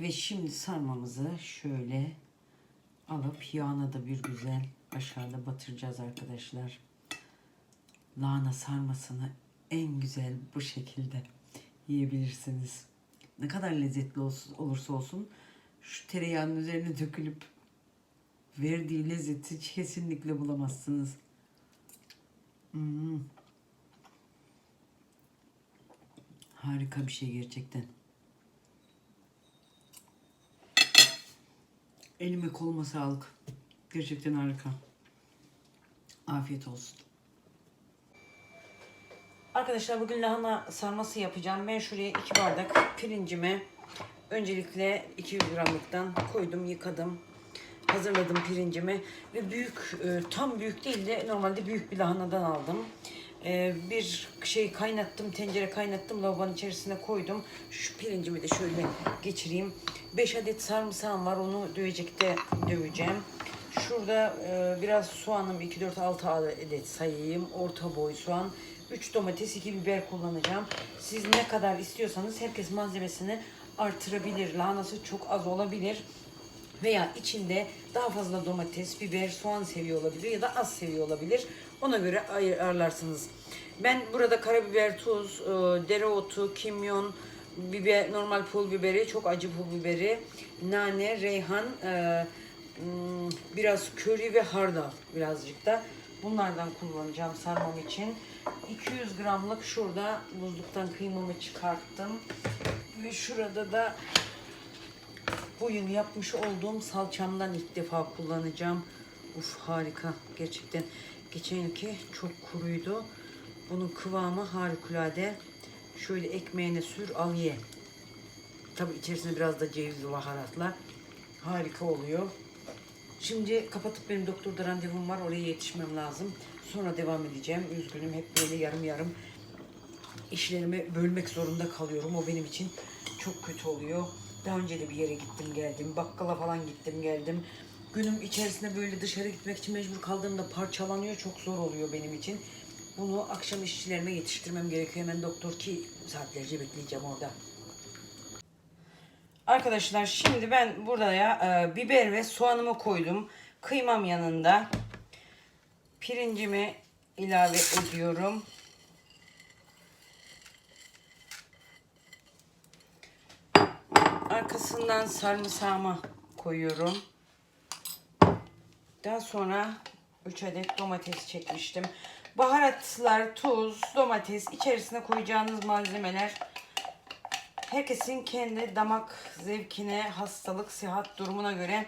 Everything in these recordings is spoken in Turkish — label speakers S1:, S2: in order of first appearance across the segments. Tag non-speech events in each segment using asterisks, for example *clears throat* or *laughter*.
S1: Ve şimdi sarmamızı şöyle alıp yağına da bir güzel aşağıda batıracağız arkadaşlar. Lahana sarmasını en güzel bu şekilde yiyebilirsiniz. Ne kadar lezzetli olursa olsun şu tereyağının üzerine dökülüp verdiği lezzeti kesinlikle bulamazsınız. Hmm. Harika bir şey gerçekten. Elime koluma sağlık. Gerçekten harika. Afiyet olsun. Arkadaşlar bugün lahana sarması yapacağım. Ben şuraya iki bardak pirincimi öncelikle 200 gramlıktan koydum, yıkadım. Hazırladım pirincimi ve büyük, e, tam büyük değil de normalde büyük bir lahanadan aldım. E, bir şey kaynattım, tencere kaynattım, lavabonun içerisine koydum. Şu pirincimi de şöyle geçireyim. 5 adet sarımsağım var, onu dövecekte döveceğim. Şurada e, biraz soğanım 2 4 6 adet sayayım. Orta boy soğan. 3 domates, 2 biber kullanacağım. Siz ne kadar istiyorsanız herkes malzemesini artırabilir. Lahanası çok az olabilir. Veya içinde daha fazla domates, biber, soğan seviyor olabilir ya da az seviyor olabilir. Ona göre ayarlarsınız. Ben burada karabiber, tuz, e, dereotu, kimyon, biber, normal pul biberi, çok acı pul biberi, nane, reyhan, e, Hmm, biraz köri ve hardal birazcık da bunlardan kullanacağım sarmam için. 200 gramlık şurada buzluktan kıymamı çıkarttım. Ve şurada da bugün yapmış olduğum salçamdan ilk defa kullanacağım. Uf harika gerçekten. Geçen yılki çok kuruydu. Bunun kıvamı harikulade. Şöyle ekmeğine sür al ye. Tabi içerisine biraz da cevizli baharatla harika oluyor. Şimdi kapatıp benim doktorda randevum var. Oraya yetişmem lazım. Sonra devam edeceğim. Üzgünüm. Hep böyle yarım yarım işlerimi bölmek zorunda kalıyorum. O benim için çok kötü oluyor. Daha önce de bir yere gittim geldim. Bakkala falan gittim geldim. Günüm içerisinde böyle dışarı gitmek için mecbur kaldığımda parçalanıyor. Çok zor oluyor benim için. Bunu akşam işçilerime yetiştirmem gerekiyor. Hemen doktor ki saatlerce bekleyeceğim orada. Arkadaşlar şimdi ben buraya e, biber ve soğanımı koydum. Kıymam yanında. Pirincimi ilave ediyorum. Arkasından sarımsağımı koyuyorum. Daha sonra 3 adet domates çekmiştim. Baharatlar, tuz, domates içerisine koyacağınız malzemeler herkesin kendi damak zevkine, hastalık, sıhhat durumuna göre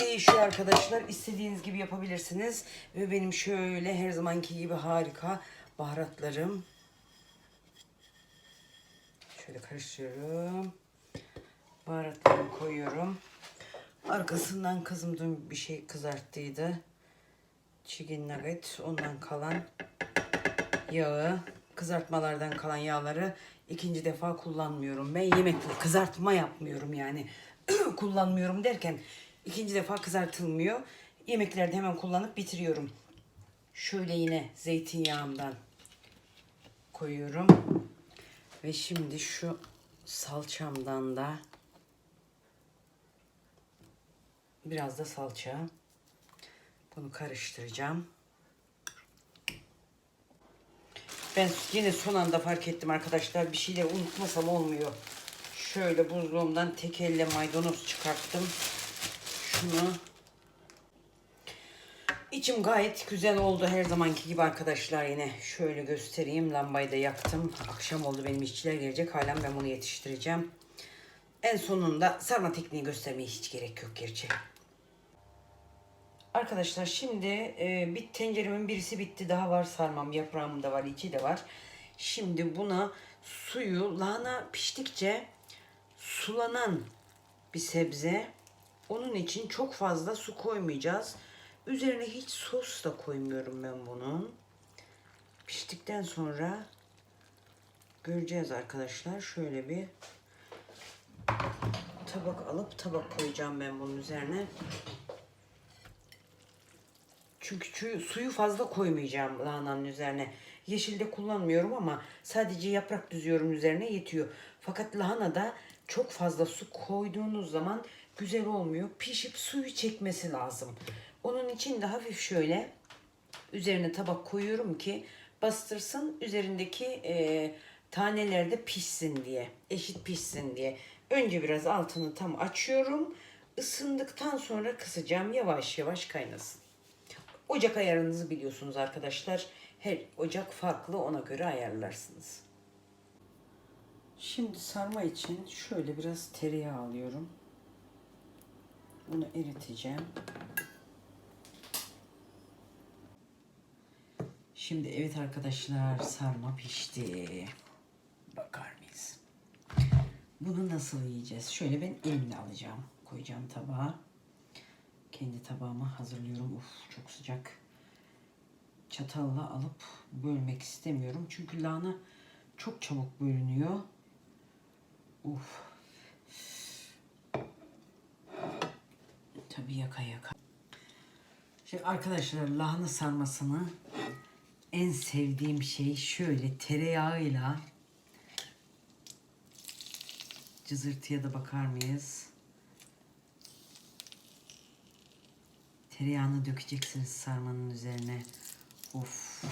S1: değişiyor arkadaşlar. İstediğiniz gibi yapabilirsiniz. Ve benim şöyle her zamanki gibi harika baharatlarım. Şöyle karıştırıyorum. Baharatlarımı koyuyorum. Arkasından kızım dün bir şey kızarttıydı. Chicken nugget. Ondan kalan yağı, kızartmalardan kalan yağları ikinci defa kullanmıyorum. Ben yemek kızartma yapmıyorum yani. *clears throat* kullanmıyorum derken ikinci defa kızartılmıyor. Yemeklerde hemen kullanıp bitiriyorum. Şöyle yine zeytinyağımdan koyuyorum. Ve şimdi şu salçamdan da biraz da salça. Bunu karıştıracağım. Ben yine son anda fark ettim arkadaşlar. Bir şeyler unutmasam olmuyor. Şöyle buzluğumdan tek elle maydanoz çıkarttım. Şunu. İçim gayet güzel oldu her zamanki gibi arkadaşlar yine. Şöyle göstereyim. Lambayı da yaktım. Akşam oldu benim işçiler gelecek. Halen ben bunu yetiştireceğim. En sonunda sarma tekniği göstermeye hiç gerek yok gerçi. Arkadaşlar şimdi e, bir tenceremin birisi bitti. Daha var sarmam. Yaprağım da var. içi de var. Şimdi buna suyu lahana piştikçe sulanan bir sebze. Onun için çok fazla su koymayacağız. Üzerine hiç sos da koymuyorum ben bunun. Piştikten sonra göreceğiz arkadaşlar. Şöyle bir tabak alıp tabak koyacağım ben bunun üzerine. Çünkü çü- suyu fazla koymayacağım lahananın üzerine. Yeşilde kullanmıyorum ama sadece yaprak düzüyorum üzerine yetiyor. Fakat lahanada çok fazla su koyduğunuz zaman güzel olmuyor. Pişip suyu çekmesi lazım. Onun için de hafif şöyle üzerine tabak koyuyorum ki bastırsın üzerindeki e, taneler de pişsin diye. Eşit pişsin diye. Önce biraz altını tam açıyorum. Isındıktan sonra kısacağım. Yavaş yavaş kaynasın. Ocak ayarınızı biliyorsunuz arkadaşlar. Her ocak farklı ona göre ayarlarsınız. Şimdi sarma için şöyle biraz tereyağı alıyorum. Bunu eriteceğim. Şimdi evet arkadaşlar sarma pişti. Bakar mıyız? Bunu nasıl yiyeceğiz? Şöyle ben elimle alacağım. Koyacağım tabağa. Kendi tabağımı hazırlıyorum. Uf çok sıcak. Çatalla alıp bölmek istemiyorum. Çünkü lahana çok çabuk bölünüyor. Uf. Tabii yaka yaka. Şimdi arkadaşlar lahana sarmasını en sevdiğim şey şöyle tereyağıyla cızırtıya da bakar mıyız? Tereyağını dökeceksiniz sarmanın üzerine. Of.